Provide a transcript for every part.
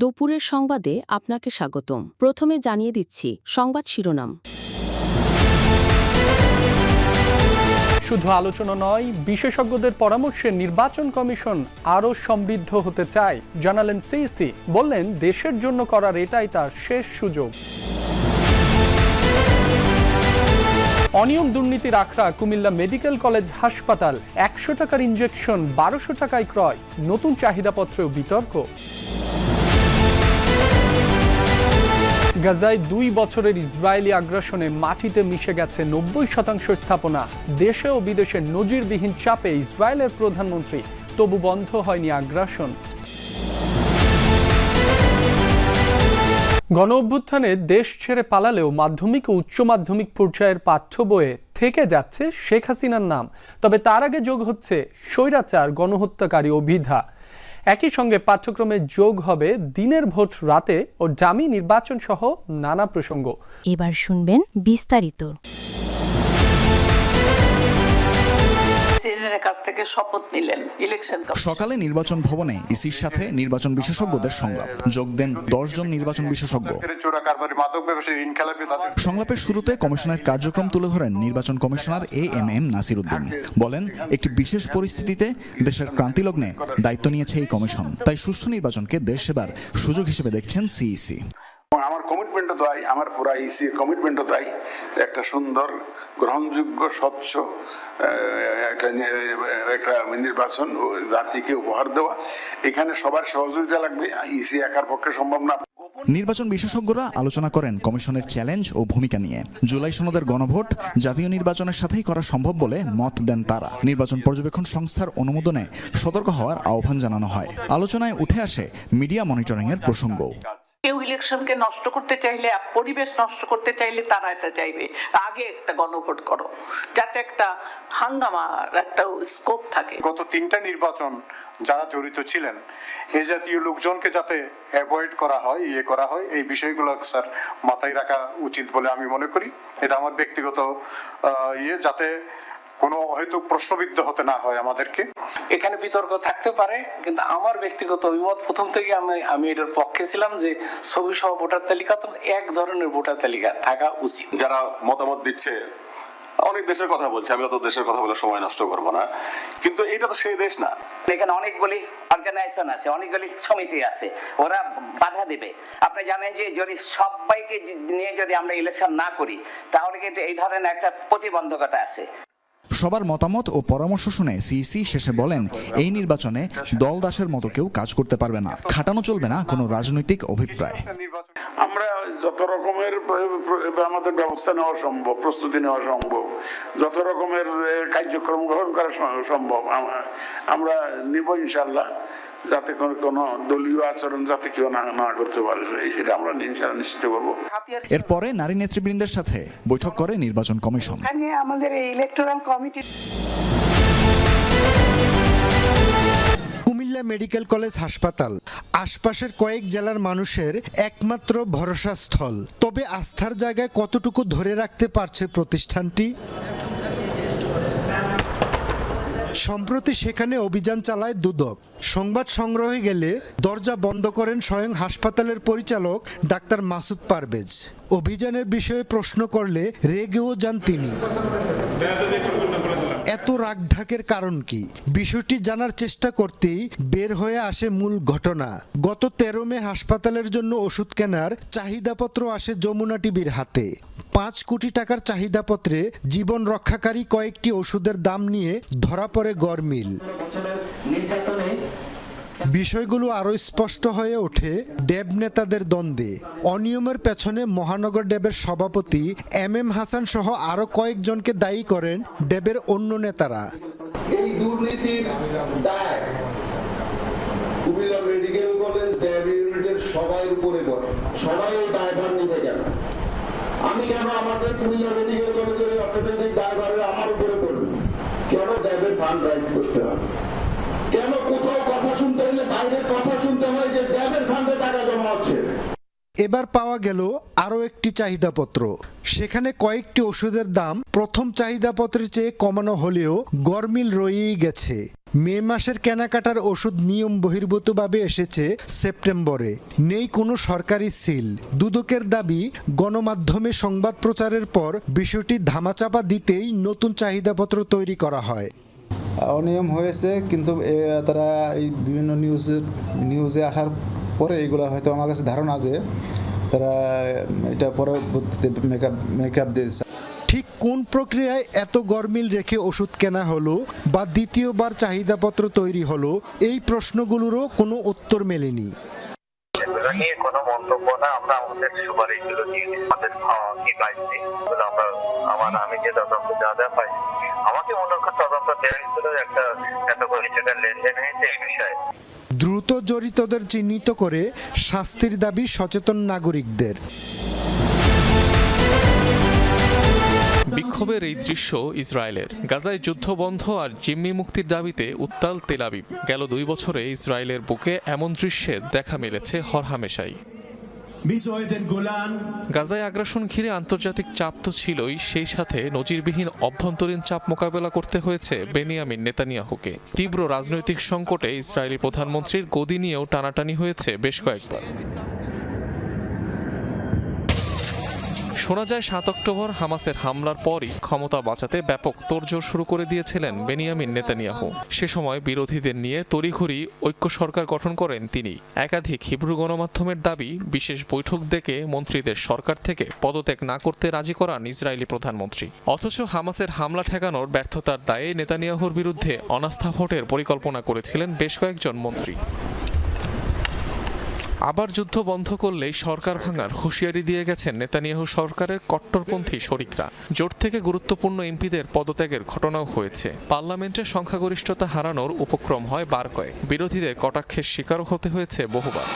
দুপুরের সংবাদে আপনাকে স্বাগতম। প্রথমে জানিয়ে দিচ্ছি সংবাদ শিরোনাম। শুধু আলোচনা নয়, বিশেষজ্ঞদের পরামর্শে নির্বাচন কমিশন আরও সমৃদ্ধ হতে চায়, জানালেন সিইসি। বললেন, দেশের জন্য করার এটাই তার শেষ সুযোগ। অনিয়ম দুর্নীতির আখড়া কুমিল্লা মেডিকেল কলেজ হাসপাতাল, একশো টাকার ইঞ্জেকশন বারোশো টাকায় ক্রয়, নতুন চাহিদাপত্রেও বিতর্ক। গাজায় দুই বছরের ইসরায়েলি আগ্রাসনে মাটিতে মিশে গেছে নব্বই শতাংশ স্থাপনা। দেশে ও বিদেশে নজিরবিহীন চাপে ইসরায়েলের প্রধানমন্ত্রী। তবু বন্ধ হয়নি আগ্রাসন। গণ অভ্যুত্থানে দেশ ছেড়ে পালালেও মাধ্যমিক ও উচ্চ মাধ্যমিক পর্যায়ের পাঠ্য বইয়ে থেকে যাচ্ছে শেখ হাসিনার নাম। তবে তার আগে যোগ হচ্ছে স্বৈরাচার, গণহত্যাকারী অভিধা। একই সঙ্গে পাঠ্যক্রমে যোগ হবে দিনের ভোট রাতে ও ডামি নির্বাচন সহ নানা প্রসঙ্গ। এবার শুনবেন বিস্তারিত। প্রেসিডেন্টের কাছ থেকে শপথ নিলেন ইলেকশন সকালে নির্বাচন ভবনে ইসির সাথে নির্বাচন বিশেষজ্ঞদের সংলাপ। যোগ দেন দশজন নির্বাচন বিশেষজ্ঞ। সংলাপের শুরুতে কমিশনের কার্যক্রম তুলে ধরেন নির্বাচন commissioner A M M Nasir Uddin বলেন, একটি বিশেষ পরিস্থিতিতে দেশের ক্রান্তিলগ্নে দায়িত্ব নিয়েছে এই কমিশন। তাই সুষ্ঠু নির্বাচনকে দেশ সেবার সুযোগ হিসেবে দেখছেন সিইসি কমিটমেন্টও তাই আমার পুরা ইসির কমিটমেন্টও তাই একটা সুন্দর, গ্রহণযোগ্য, স্বচ্ছ একটা একটা নির্বাচন জাতিকে উপহার দেওয়া। এখানে সবার সহযোগিতা লাগবে ইসি একার পক্ষে সম্ভব না। নির্বাচন বিশেষজ্ঞরা আলোচনা করেন কমিশনের চ্যালেঞ্জ ও ভূমিকা নিয়ে। জুলাই সনদের গণভোট জাতীয় নির্বাচনের সাথেই করা সম্ভব বলে মত দেন তারা। নির্বাচন পর্যবেক্ষণ সংস্থার অনুমোদনে সতর্ক হওয়ার আহ্বান জানানো হয়। আলোচনায় উঠে আসে মিডিয়া মনিটরিং এর প্রসঙ্গ। কেউ ইলেকশনকে নষ্ট করতে চাইলে পরিবেশ নষ্ট করতে চাইলে তারা এটা চাইবে। আগে একটা গণভোট করো, যাতে একটা হাঙ্গামার একটা স্কোপ থাকে। গত তিনটা নির্বাচন যারা জড়িত ছিলেন, এ জাতীয় লোকজনকে যাতে অ্যাভয়েড করা হয় ইয়ে করা হয়, এই বিষয়গুলো স্যার মাথায় রাখা উচিত বলে আমি মনে করি। এটা আমার ব্যক্তিগত ইয়ে যাতে কোনো হয়তো প্রশ্নবিদ্ধ হতে না হয় আমাদেরকে। এখানে বিতর্ক থাকতে পারে কিন্তু আমার ব্যক্তিগত অভিমত প্রথম থেকে আমি আমি এটার পক্ষে ছিলাম যে ছবি সহ ভোটার তালিকা তো এক ধরনের ভোটার তালিকা থাকা উচিত। যারা মতামত দিচ্ছে অনেক দেশের কথা বলছে আমি অত দেশের কথা বলে সময় নষ্ট করব না। কিন্তু এটা তো সেই দেশ না। এখানে অনেকগুলি অর্গানাইজেশন আছে অনেকগুলি সমিতি আছে ওরা বাধা দেবে। আপনি জানেন যে যদি সবাইকে নিয়ে যদি আমরা ইলেকশন না করি তাহলে কিন্তু এই ধরনের একটা প্রতিবন্ধকতা আছে। সবার মতামত ও পরামর্শ শুনে সিইসি শেষে বলেন, এই নির্বাচনে দল দাসের মতো কেউ কাজ করতে পারবে না। খাটানো চলবে না কোনো রাজনৈতিক অভিপ্রায়। আমরা যত রকমের আমাদের ব্যবস্থা নেওয়া সম্ভব, প্রস্তুতি নেওয়া সম্ভব। যত রকমের কার্যক্রম গ্রহণ করা সম্ভব আমরা নিব ইনশাল্লাহ যাতে কোনো দলীয় আচরণ যাতে কেউ না না করতে পারে সেটা আমরা ইনশাল্লাহ নিশ্চিত করব। এরপরে নারী নেতৃবৃন্দের সাথে বৈঠক করে নির্বাচন কমিশন। আমাদের এই electoral committee Comilla medical college হাসপাতাল আশপাশের কয়েক জেলার মানুষের একমাত্র ভরসাস্থল। তবে আস্থার জায়গায় কতটুকু ধরে রাখতে পারছে প্রতিষ্ঠানটি? সম্প্রতি সেখানে অভিযান চালায় দুদক। সংবাদ সংগ্রহে গেলে দরজা বন্ধ করেন স্বয়ং হাসপাতালের পরিচালক ডাক্তার মাসুদ পারভেজ। অভিযানের বিষয়ে প্রশ্ন করলে রেগেও যান তিনি। এত রাগ ঢাকের কারণ কি? বিষয়টি জানার চেষ্টা করতেই বের হয়ে আসে মূল ঘটনা। গত তেরো মে হাসপাতালের জন্য ওষুধ কেনার চাহিদাপত্র আসে যমুনা টিভির হাতে। পাঁচ কোটি টাকার চাহিদাপত্রে জীবন রক্ষাকারী কয়েকটি ওষুধের দাম নিয়ে ধরা পড়ে গরমিল বিষয়গুলো আরও স্পষ্ট হয়ে ওঠে ডেব নেতাদের দ্বন্দ্বে। অনিয়মের পেছনে মহানগর ডেবের সভাপতি এম এম হাসান সহ আরও কয়েকজনকে দায়ী করেন ডেবের অন্য নেতারা। এই দুর্নীতির আমি কেন আমাদের কুমিল্লা মেডিকেল কলেজের দায়ভারের আমার উপরে কেন ড্যাবের ফান্ড রাইজ করতে হবে? এবার পাওয়া গেল আরও একটি চাহিদাপত্র। সেখানে কয়েকটি ওষুধের দাম প্রথম চাহিদাপত্রের চেয়ে কমানো হলেও গরমিল রয়েই গেছে। মে মাসের কেনাকাটার ওষুধ নিয়ম বহির্ভূতভাবে এসেছে সেপ্টেম্বরে। নেই কোনো সরকারি সিল। দুদকের দাবি, গণমাধ্যমে সংবাদ প্রচারের পর বিষয়টি ধামাচাপা দিতেই নতুন চাহিদাপত্র তৈরি করা হয়। অনিয়ম হয়েছে, কিন্তু তারা এই বিভিন্ন নিউজে নিউজে আসার পরে এগুলো হয়তো আমার কাছে ধারণা যে তারা, এটা পরবর্তীতে মেকআপ মেকআপ দিয়েছে ঠিক কোন প্রক্রিয়ায় এত গরমিল রেখে ওষুধ কেনা হলো বা দ্বিতীয়বার চাহিদাপত্র তৈরি হলো, এই প্রশ্নগুলোরও কোনো উত্তর মেলেনি। নিয়ে কোনো মন্তব্য না, আমরা আমাদের সুপারিশগুলো দিয়ে আমাদের কি পাইছি? আমরা, আমার, আমি যে তদন্ত যা যা পাই, আমাকে মনে তদন্ত দেওয়া একটা, এত কোটি লেনদেন হয়েছে এই বিষয়ে। দ্রুত জড়িতদের চিহ্নিত করে শাস্তির দাবি সচেতন নাগরিকদের। বিক্ষোভের এই দৃশ্য ইসরায়েলের। গাজায় যুদ্ধ বন্ধ আর জিম্মি মুক্তির দাবিতে উত্তাল তেলাবিব গেল দুই বছরে ইসরায়েলের বুকে এমন দৃশ্যের দেখা মিলেছে হরহামেশাই। গাজায় আগ্রাসন ঘিরে আন্তর্জাতিক চাপ তো ছিলই সেই সাথে নজিরবিহীন অভ্যন্তরীণ চাপ মোকাবেলা করতে হয়েছে বেনিয়ামিন নেতানিয়াহুকে। তীব্র রাজনৈতিক সংকটে ইসরায়েলি প্রধানমন্ত্রীর গদি নিয়েও টানাটানি হয়েছে বেশ কয়েকবার। শোনা যায়, সাত অক্টোবর হামাসের হামলার পরই ক্ষমতা বাঁচাতে ব্যাপক তোড়জোড় শুরু করে দিয়েছিলেন বেনিয়ামিন নেতানিয়াহু। সে সময় বিরোধীদের নিয়ে তড়িঘড়ি ঐক্য সরকার গঠন করেন তিনি। একাধিক হিব্রু গণমাধ্যমের দাবি, বিশেষ বৈঠক ডেকে মন্ত্রীদের সরকার থেকে পদত্যাগ না করতে রাজি করান ইসরায়েলি প্রধানমন্ত্রী। অথচ হামাসের হামলা ঠেকানোর ব্যর্থতার দায়ে নেতানিয়াহুর বিরুদ্ধে অনাস্থা ভোটের পরিকল্পনা করেছিলেন বেশ কয়েকজন মন্ত্রী। আবার যুদ্ধ বন্ধ করলেই সরকার ভাঙার হুঁশিয়ারি দিয়ে গেছেন নেতানিয়াহু সরকারের কট্টরপন্থী শরিকরা। জোট থেকে গুরুত্বপূর্ণ এমপিদের পদত্যাগের ঘটনাও হয়েছে। পার্লামেন্টে সংখ্যাগরিষ্ঠতা হারানোর উপক্রম হয় বার কয়েক। বিরোধীদের কটাক্ষের শিকারও হতে হয়েছে বহুবার।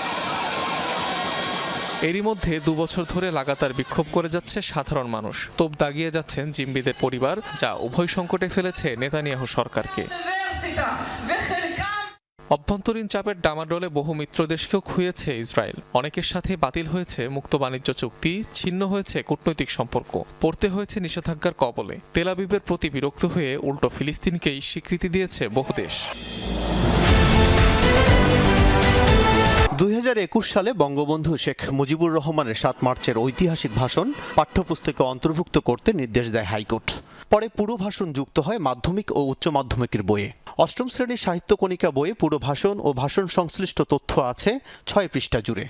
এরই মধ্যে দুবছর ধরে লাগাতার বিক্ষোভ করে যাচ্ছে সাধারণ মানুষ। তোপ দাগিয়ে যাচ্ছেন জিম্বিদের পরিবার, যা উভয় সংকটে ফেলেছে নেতানিয়াহু সরকারকে। অভ্যন্তরীণ চাপের ডামাডোলে বহু মিত্র দেশকেও খুঁয়েছে ইসরায়েল। অনেকের সাথে বাতিল হয়েছে মুক্ত বাণিজ্য চুক্তি, ছিন্ন হয়েছে কূটনৈতিক সম্পর্ক, পড়তে হয়েছে নিষেধাজ্ঞার কবলে। তেলাবিবের প্রতি বিরক্ত হয়ে উল্টো ফিলিস্তিনকেই স্বীকৃতি দিয়েছে বহু দেশ। দুই হাজার একুশ সালে বঙ্গবন্ধু শেখ মুজিবুর রহমানের সাত মার্চের ঐতিহাসিক ভাষণ পাঠ্যপুস্তকে অন্তর্ভুক্ত করতে নির্দেশ দেয় হাইকোর্ট। পরে পুরো ভাষণ যুক্ত হয় মাধ্যমিক ও উচ্চ মাধ্যমিকের বইয়ে। অষ্টম শ্রেণির সাহিত্য কণিকা বইয়ে পুরো ভাষণ ও ভাষণ সংশ্লিষ্ট তথ্য আছে ছয় পৃষ্ঠা জুড়ে।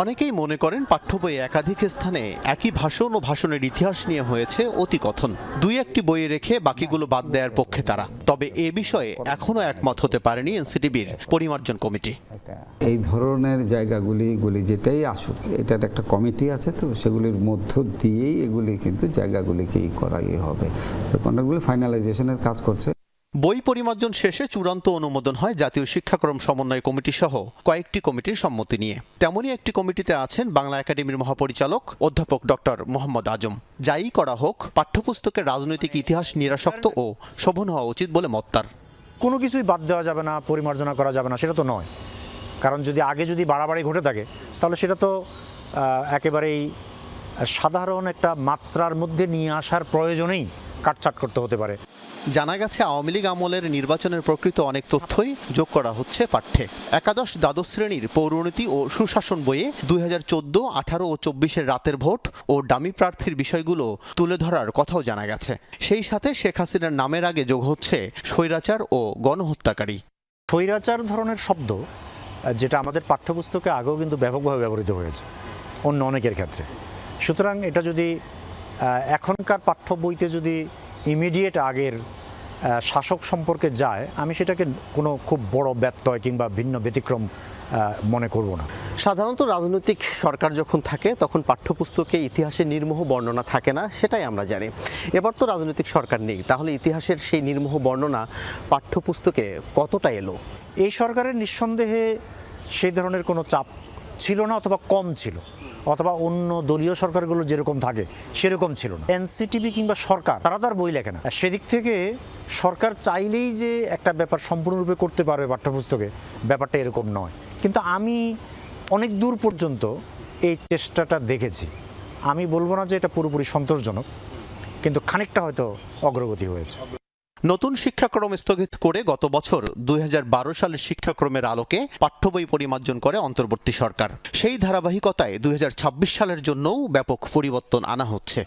অনেকেই মনে করেন পাঠ্য বইয়ে একাধিক স্থানে একই ভাষণ ও ভাষণের ইতিহাস নিয়ে হয়েছে অতিকথন। দুই একটি বইয়ে রেখে বাকিগুলো বাদ দেওয়ার পক্ষে তারা। তবে এ বিষয়ে এখনও একমত হতে পারেনি এনসিটিবির পরিমার্জন কমিটি। এই ধরনের জায়গাগুলি গুলি যেটাই আসুক, এটার একটা কমিটি আছে তো, সেগুলির মধ্য দিয়েই এগুলি কিন্তু জায়গাগুলিকেই করাই হবে। তো কন্ট্রাক্টগুলি ফাইনালাইজেশনের কাজ করছে। বই পরিমার্জন শেষে চূড়ান্ত অনুমোদন হয় জাতীয় শিক্ষাক্রম সমন্বয় কমিটি সহ কয়েকটি কমিটির সম্মতি নিয়ে। তেমনই একটি কমিটিতে আছেন বাংলা একাডেমির মহাপরিচালক অধ্যাপক ডক্টর মোহাম্মদ আজম। যাই করা হোক পাঠ্যপুস্তকের রাজনৈতিক ইতিহাস নিরাসক্ত ও শোভন হওয়া উচিত বলে মত তার। কোনো কিছুই বাদ দেওয়া যাবে না, পরিমার্জনা করা যাবে না, সেটা তো নয়। কারণ যদি আগে যদি বাড়াবাড়ি ঘটে থাকে, তাহলে সেটা তো একেবারেই সাধারণ একটা মাত্রার মধ্যে নিয়ে আসার প্রয়োজনেই কাটছাট করতে হতে পারে। জানা গেছে আওয়ামী লীগ আমলের নির্বাচনের প্রকৃত অনেক তথ্যই যোগ করা হচ্ছে পাঠ্যে। একাদশ দ্বাদশ শ্রেণির পৌরনীতি ও সুশাসন বইয়ে দুই হাজার চোদ্দ আঠারো ও চব্বিশের রাতের ভোট ও ডামি প্রার্থীর বিষয়গুলো তুলে ধরার কথাও জানা গেছে। সেই সাথে শেখ হাসিনার নামের আগে যোগ হচ্ছে স্বৈরাচার ও গণহত্যাকারী। স্বৈরাচার ধরনের শব্দ যেটা আমাদের পাঠ্যপুস্তকে আগেও কিন্তু ব্যাপকভাবে ব্যবহৃত হয়েছে অন্য অনেকের ক্ষেত্রে। সুতরাং এটা যদি এখনকার পাঠ্য বইতে যদি ইমিডিয়েট আগের শাসক সম্পর্কে যায় আমি সেটাকে কোনো খুব বড় ব্যত্যয় কিংবা ভিন্ন ব্যতিক্রম মনে করব না। সাধারণত রাজনৈতিক সরকার যখন থাকে তখন পাঠ্যপুস্তকে ইতিহাসের নির্মোহ বর্ণনা থাকে না সেটাই আমরা জানি। এবার তো রাজনৈতিক সরকার নেই তাহলে ইতিহাসের সেই নির্মোহ বর্ণনা পাঠ্যপুস্তকে কতটা এলো? এই সরকারের নিঃসন্দেহে সেই ধরনের কোনো চাপ ছিল না অথবা কম ছিল। অথবা অন্য দলীয় সরকারগুলো যেরকম থাকে, সেরকম ছিল না। এনসিটিভি কিংবা সরকার, তারা তো আর বই লেখে না। সেদিক থেকে সরকার চাইলেই যে একটা ব্যাপার সম্পূর্ণরূপে করতে পারবে পাঠ্যপুস্তকে, ব্যাপারটা এরকম নয়। কিন্তু আমি অনেক দূর পর্যন্ত এই চেষ্টাটা দেখেছি। আমি বলব না যে এটা পুরোপুরি সন্তোষজনক, কিন্তু খানিকটা হয়তো অগ্রগতি হয়েছে। নতুন শিক্ষাক্রম স্থগিত করে গত বছর দুই হাজার বারো সালের শিক্ষাক্রমের আলোকে পাঠ্য বই পরিমার্জন করে অন্তর্বর্তী সরকার। সেই ধারাবাহিকতায় দুই হাজার ছাব্বিশ সালের জন্যও ব্যাপক পরিবর্তন আনা হচ্ছে।